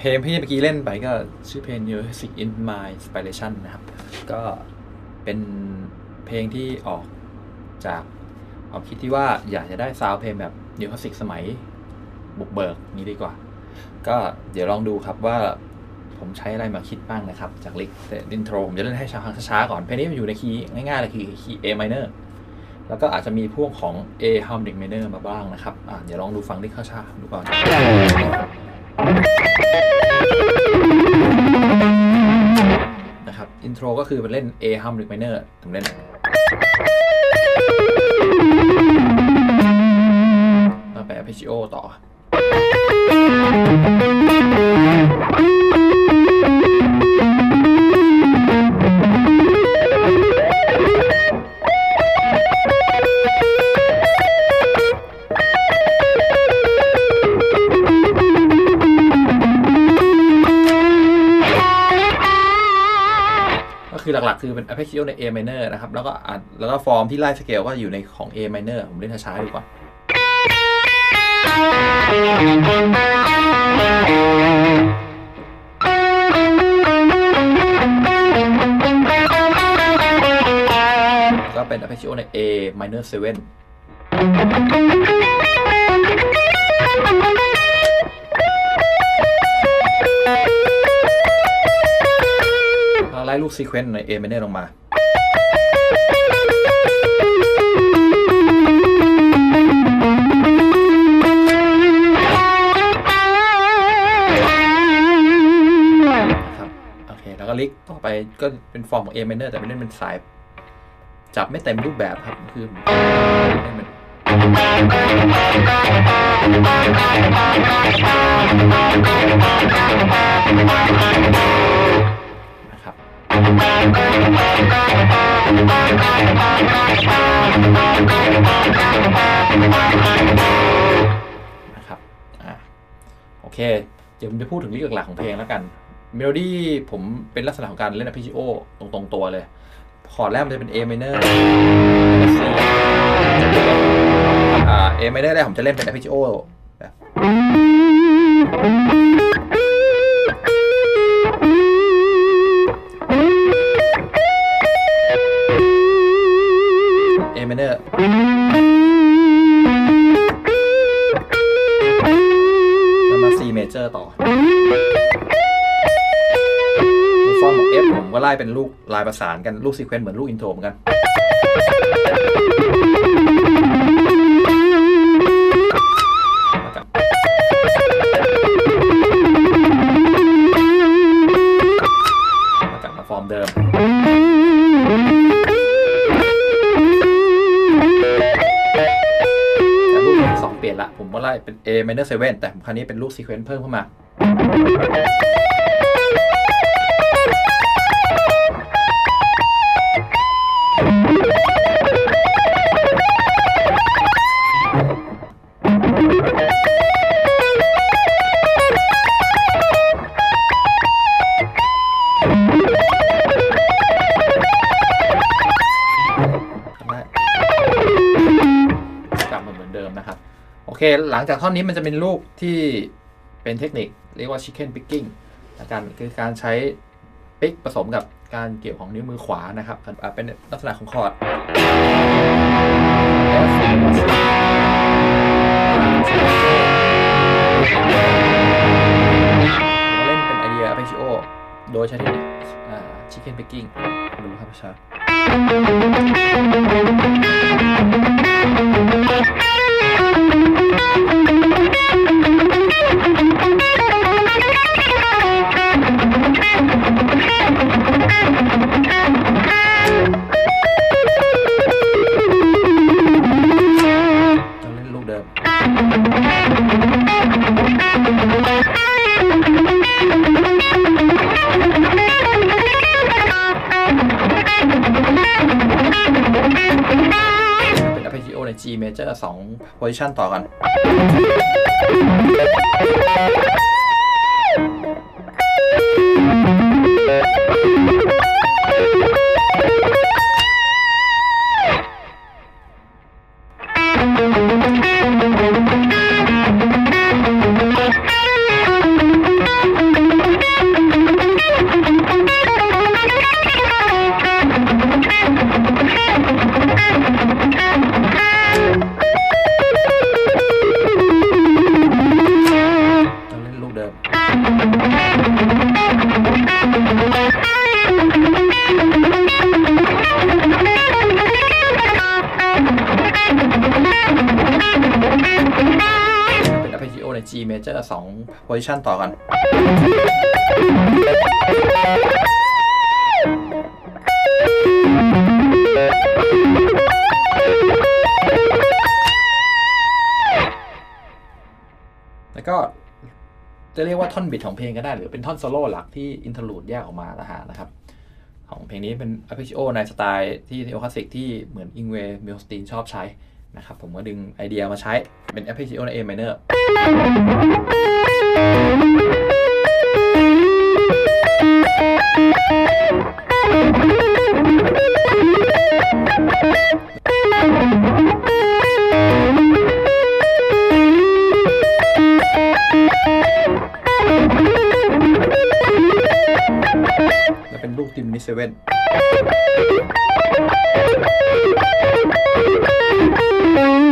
พลงที่เมื่อกี้เล่นไปก็ชื่อเพลง Music in My Inspiration นะครับ ก็เป็นเพลงที่ออกจากความคิดที่ว่าอยากจะได้ซาวด์เพลงแบบนิวคลาสสิกสมัย บุกเบิกนี้ดีกว่า ก็เดี๋ยวลองดูครับว่าผมใช้อะไรมาคิดบ้างนะครับ จากลิกแต่อินโทรผมจะเล่นให้ช้าๆก่อน เพลงนี้มันอยู่ในคีย์ง่ายๆเลยคือคีย์ A minor แล้วก็อาจจะมีพวกของ A harmonic minor มาบ้างนะครับอะเดี๋ยวลองดูฟังลิกช้าๆดูก่อน อินโทรก็คือมันเล่น A ฮัมหรือไมเนอร์ผมเล่นไป arpeggio ต่อ คือหลักๆ คือเป็น arpeggio ใน A minor นะครับ แล้วก็อะแล้วก็ฟอร์มที่ไล่สเกลก็อยู่ในของ A minor ผมเล่นช้าๆดีกว่า ก็เป็น arpeggio ใน A minor 7 ไล่ลูกซีเควนต์ใน A minor ลงมานะครับโอเค แล้วก็ลิกต่อไปก็เป็นฟอร์มของ A minor แต่ไม่ได้เป็นสาย จับไม่เต็มรูปแบบครับ คือเล่นเป็นนะครับ นะครับอ่าโอเคเดี๋ยวผมจะพูดถึงลิกหลักๆของเพลงแล้วกัน เมโลดี้ผมเป็นลักษณะของการเล่น arpeggio ตรงๆตัวเลยคอร์ดแรกมันจะเป็น A minor C อ่า A minor แรกผมจะเล่นเป็น arpeggio แบบ ผมก็ไล่เป็นลูกลายประสานกันลูกซีเควนต์เหมือนลูกอินโทรเหมือนกันกลับมาฟอร์มเดิม แต่ลูกที่สองเปลี่ยนละ ผมก็ไล่เป็น A minor 7แต่คราวนี้เป็นลูกซีเควนต์เพิ่มเข้ามา เค หลังจากท่อนนี้มันจะเป็นลูกที่เป็นเทคนิค เรียกว่า chicken picking และการคือการใช้ปิกผสมกับการเกี่ยวของนิ้วมือขวานะครับเป็นลักษณะของคอร์ด F หรือว่า C เราเล่นเป็นไอเดีย arpeggio โดยใช้เทคนิค chicken picking ดูครับชาเรา ใน G major 2 position ต่อกัน Thank position ต่อกันแล้วก็จะเรียกว่าท่อนบิดของเพลงก็ได้ หรือเป็นท่อนโซโล่หลักที่อินเทอร์ลูดแยกออกมาละหานะครับ ของเพลงนี้เป็น Arpeggio ในสไตล์ที่เทโอคลาสสิกที่เหมือนอิงเวย์มิลสตีนชอบใช้ นะครับผมก็ดึงไอเดียมาใช้เป็น Arpeggio ใน A minor แล้วเป็นลูกดิมนิเซเว่น Thank you.